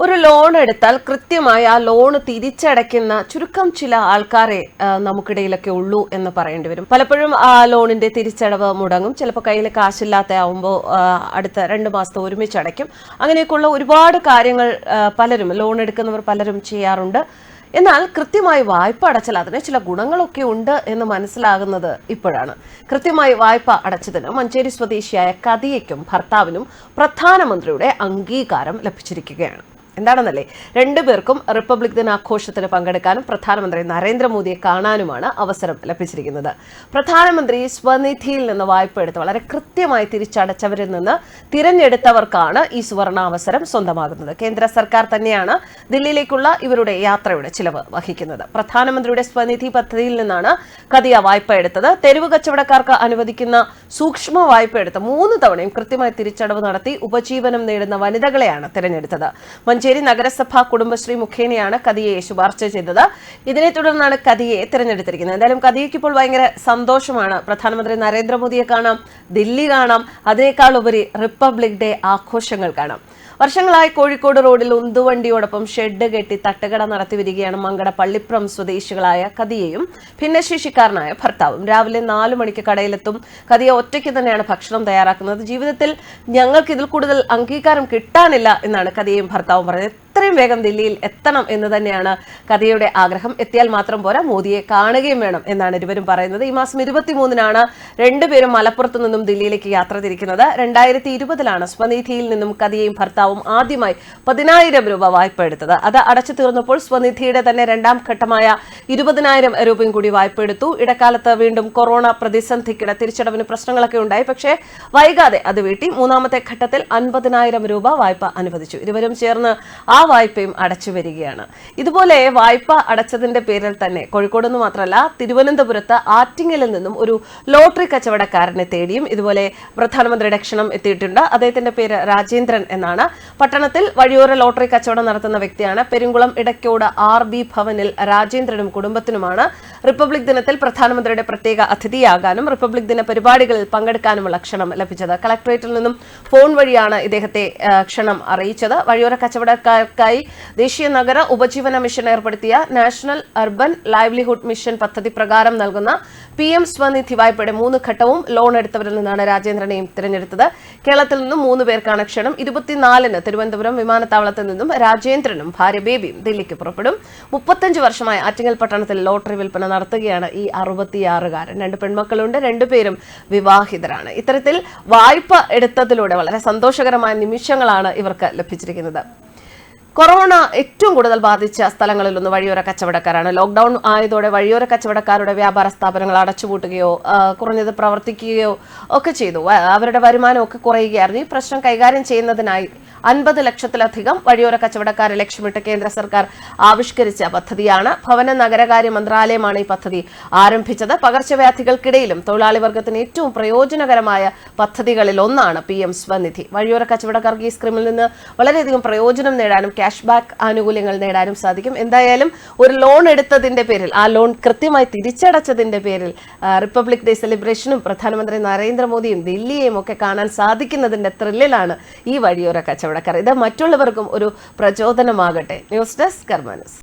ഒരു ലോൺ എടുത്താൽ കൃത്യമായി ആ ലോൺ തിരിച്ചടയ്ക്കുന്ന ചുരുക്കം ചില ആൾക്കാരെ നമുക്കിടയിലൊക്കെ ഉള്ളൂ എന്ന് പറയേണ്ടി വരും. പലപ്പോഴും ആ ലോണിന്റെ തിരിച്ചടവ് മുടങ്ങും. ചിലപ്പോൾ കയ്യിൽ കാശില്ലാത്ത ആവുമ്പോൾ അടുത്ത രണ്ട് മാസത്തെ ഒരുമിച്ച് അടയ്ക്കും. അങ്ങനെയൊക്കെയുള്ള ഒരുപാട് കാര്യങ്ങൾ പലരും ലോൺ എടുക്കുന്നവർ പലരും ചെയ്യാറുണ്ട്. എന്നാൽ കൃത്യമായി വായ്പ അടച്ചാൽ അതിന് ചില ഗുണങ്ങളൊക്കെ ഉണ്ട് എന്ന് മനസ്സിലാകുന്നത് ഇപ്പോഴാണ്. കൃത്യമായി വായ്പ അടച്ചതിന് മഞ്ചേരി സ്വദേശിയായ കതിയയ്ക്കും ഭർത്താവിനും പ്രധാനമന്ത്രിയുടെ അംഗീകാരം ലഭിച്ചിരിക്കുകയാണ്. എന്താണെന്നല്ലേ? രണ്ടുപേർക്കും റിപ്പബ്ലിക് ദിനാഘോഷത്തിന് പങ്കെടുക്കാനും പ്രധാനമന്ത്രി നരേന്ദ്രമോദിയെ കാണാനുമാണ് അവസരം ലഭിച്ചിരിക്കുന്നത്. പ്രധാനമന്ത്രി സ്വനിധിയിൽ നിന്ന് വായ്പ എടുത്ത് വളരെ കൃത്യമായി തിരിച്ചടച്ചവരിൽ നിന്ന് തിരഞ്ഞെടുത്തവർക്കാണ് ഈ സുവർണാവസരം സ്വന്തമാകുന്നത്. കേന്ദ്ര സർക്കാർ തന്നെയാണ് ദില്ലിയിലേക്കുള്ള ഇവരുടെ യാത്രയുടെ ചിലവ് വഹിക്കുന്നത്. പ്രധാനമന്ത്രിയുടെ സ്വനിധി പദ്ധതിയിൽ നിന്നാണ് കതിയ വായ്പ എടുത്തത്. തെരുവ് കച്ചവടക്കാർക്ക് അനുവദിക്കുന്ന സൂക്ഷ്മ വായ്പ എടുത്ത് മൂന്ന് തവണയും കൃത്യമായി തിരിച്ചടവ് നടത്തി ഉപജീവനം നേടുന്ന വനിതകളെയാണ് തിരഞ്ഞെടുത്തത്. മഞ്ചേരി നഗരസഭ കുടുംബശ്രീ മുഖേനയാണ് കതിയെ ശുപാർശ ചെയ്തത്. ഇതിനെ തുടർന്നാണ് കതിയെ തിരഞ്ഞെടുത്തിരിക്കുന്നത്. എന്തായാലും കതിയയ്ക്ക് ഇപ്പോൾ ഭയങ്കര സന്തോഷമാണ്. പ്രധാനമന്ത്രി നരേന്ദ്രമോദിയെ കാണാം ദില്ലി കാണാം. അതിനേക്കാൾ ഉപരി റിപ്പബ്ലിക് ഡേ ആഘോഷങ്ങൾ കാണാം. വർഷങ്ങളായി കോഴിക്കോട് റോഡിൽ ഉന്തുവണ്ടിയോടൊപ്പം ഷെഡ് കെട്ടി തട്ടുകട നടത്തി വരികയാണ് മങ്കട പള്ളിപ്രം സ്വദേശികളായ കതിയെയും ഭിന്നശേഷിക്കാരനായ ഭർത്താവും. രാവിലെ നാലു മണിക്ക് കടയിലെത്തും കതിയ ഒറ്റയ്ക്ക് തന്നെയാണ് ഭക്ഷണം തയ്യാറാക്കുന്നത്. ജീവിതത്തിൽ ഞങ്ങൾക്ക് ഇതിൽ കൂടുതൽ അംഗീകാരം കിട്ടാനില്ല എന്നാണ് കതിയെയും ഭർത്താവും പറഞ്ഞത്. എത്രയും വേഗം ദില്ലിയിൽ എത്തണം എന്ന് തന്നെയാണ് കഥയുടെ ആഗ്രഹം. എത്തിയാൽ മാത്രം പോരാ മോദിയെ കാണുകയും വേണം എന്നാണ് ഇരുവരും പറയുന്നത്. ഈ മാസം ഇരുപത്തിമൂന്നിനാണ് രണ്ടുപേരും മലപ്പുറത്തു നിന്നും ദില്ലിയിലേക്ക് യാത്ര തിരിക്കുന്നത്. രണ്ടായിരത്തി ഇരുപതിലാണ് സ്വനിധിയിൽ നിന്നും കഥയും ഭർത്താവും ആദ്യമായി പതിനായിരം രൂപ വായ്പ എടുത്തത്. അത് അടച്ചു തീർന്നപ്പോൾ സ്വനിധിയുടെ തന്നെ രണ്ടാം ഘട്ടമായ ഇരുപതിനായിരം രൂപയും കൂടി വായ്പ എടുത്തു. ഇടക്കാലത്ത് വീണ്ടും കൊറോണ പ്രതിസന്ധിക്കിടെ തിരിച്ചടവിന് പ്രശ്നങ്ങളൊക്കെ ഉണ്ടായി. പക്ഷേ വൈകാതെ അത് വീട്ടി. മൂന്നാമത്തെ ഘട്ടത്തിൽ അൻപതിനായിരം രൂപ വായ്പ അനുവദിച്ചു. ഇരുവരും ചേർന്ന് ആ വായ്പയും അടച്ചു വരികയാണ്. ഇതുപോലെ വായ്പ അടച്ചതിന്റെ പേരിൽ തന്നെ കോഴിക്കോട് നിന്ന് മാത്രമല്ല തിരുവനന്തപുരത്ത് ആറ്റിങ്ങലിൽ നിന്നും ഒരു ലോട്ടറി കച്ചവടക്കാരനെ തേടിയും ഇതുപോലെ പ്രധാനമന്ത്രിയുടെ ക്ഷണം എത്തിയിട്ടുണ്ട്. അദ്ദേഹത്തിന്റെ പേര് രാജേന്ദ്രൻ എന്നാണ്. പട്ടണത്തിൽ വഴിയോര ലോട്ടറി കച്ചവടം നടത്തുന്ന വ്യക്തിയാണ്. പെരുങ്കുളം ഇടയ്ക്കോട് ആർ ബി ഭവനിൽ രാജേന്ദ്രനും കുടുംബത്തിനുമാണ്. റിപ്പബ്ലിക് ദിനത്തിൽ പ്രധാനമന്ത്രിയുടെ പ്രത്യേക അതിഥിയാകാനും റിപ്പബ്ലിക് ദിന പരിപാടികളിൽ പങ്കെടുക്കാനുമുള്ള ക്ഷണം ലഭിച്ചത്. കളക്ടറേറ്റിൽ നിന്നും ഫോൺ വഴിയാണ് ഇദ്ദേഹത്തെ ക്ഷണം അറിയിച്ചത്. വഴിയോര കച്ചവടക്കാർക്കായി ദേശീയ നഗര ഉപജീവന മിഷൻ ഏർപ്പെടുത്തിയ നാഷണൽ അർബൻ ലൈവ്ലിഹുഡ് മിഷൻ പദ്ധതി പ്രകാരം നൽകുന്ന പി എം സ്വനിധി വായ്പയുടെ മൂന്ന് ഘട്ടവും ലോൺ എടുത്തവരിൽ നിന്നാണ് രാജേന്ദ്രനെയും തിരഞ്ഞെടുത്തത്. കേരളത്തിൽ നിന്നും മൂന്ന് പേർക്കാണ് ക്ഷണം. ഇരുപത്തിനാലിന് തിരുവനന്തപുരം വിമാനത്താവളത്തിൽ നിന്നും രാജേന്ദ്രനും ഭാര്യ ബേബിയും ദില്ലിക്ക് പുറപ്പെടും. മുപ്പത്തഞ്ച് വർഷമായി ആറ്റിങ്ങൽ പട്ടണത്തിൽ ലോട്ടറി വിൽപ്പന നടത്തുകയാണ് ഈ അറുപത്തിയാറുകാരൻ. രണ്ട് പെൺമക്കളുണ്ട് രണ്ടുപേരും വിവാഹിതരാണ്. ഇത്തരത്തിൽ വായ്പ എടുത്തതിലൂടെ വളരെ സന്തോഷകരമായ നിമിഷങ്ങളാണ് ഇവർക്ക് ലഭിച്ചിരിക്കുന്നത്. കൊറോണ ഏറ്റവും കൂടുതൽ ബാധിച്ച സ്ഥലങ്ങളിലൊന്ന് വഴിയോര കച്ചവടക്കാരാണ്. ലോക്ക്ഡൌൺ ആയതോടെ വഴിയോര കച്ചവടക്കാരുടെ വ്യാപാര സ്ഥാപനങ്ങൾ അടച്ചുപൂട്ടുകയോ കുറഞ്ഞത് പ്രവർത്തിക്കുകയോ ഒക്കെ ചെയ്തു. അവരുടെ വരുമാനമൊക്കെ കുറയുകയായിരുന്നു. ഈ പ്രശ്നം കൈകാര്യം ചെയ്യുന്നതിനായി അൻപത് ലക്ഷത്തിലധികം വഴിയോര കച്ചവടക്കാരെ ലക്ഷ്യമിട്ട് കേന്ദ്ര സർക്കാർ ആവിഷ്കരിച്ച പദ്ധതിയാണ്. ഭവന നഗരകാര്യ മന്ത്രാലയമാണ് ഈ പദ്ധതി ആരംഭിച്ചത്. പകർച്ചവ്യാധികൾക്കിടയിലും തൊഴിലാളി വർഗത്തിന് ഏറ്റവും പ്രയോജനകരമായ പദ്ധതികളിൽ ഒന്നാണ് പി എം സ്വനിധി. വഴിയോര കച്ചവടക്കാർക്ക് ഈ സ്കീമിൽ നിന്ന് വളരെയധികം പ്രയോജനം നേടാനും ക്യാഷ് ബാക്ക് ആനുകൂല്യങ്ങൾ നേടാനും സാധിക്കും. എന്തായാലും ഒരു ലോൺ എടുത്തതിന്റെ പേരിൽ ആ ലോൺ കൃത്യമായി തിരിച്ചടച്ചതിന്റെ പേരിൽ റിപ്പബ്ലിക് ഡേ സെലിബ്രേഷനും പ്രധാനമന്ത്രി നരേന്ദ്രമോദിയും ദില്ലിയെയും ഒക്കെ കാണാൻ സാധിക്കുന്നതിന്റെ ത്രില്ലിലാണ് ഈ വഴിയോര കച്ചവടക്കാർ. ഇത് മറ്റുള്ളവർക്കും ഒരു പ്രചോദനമാകട്ടെ. News desk കർമാനസ്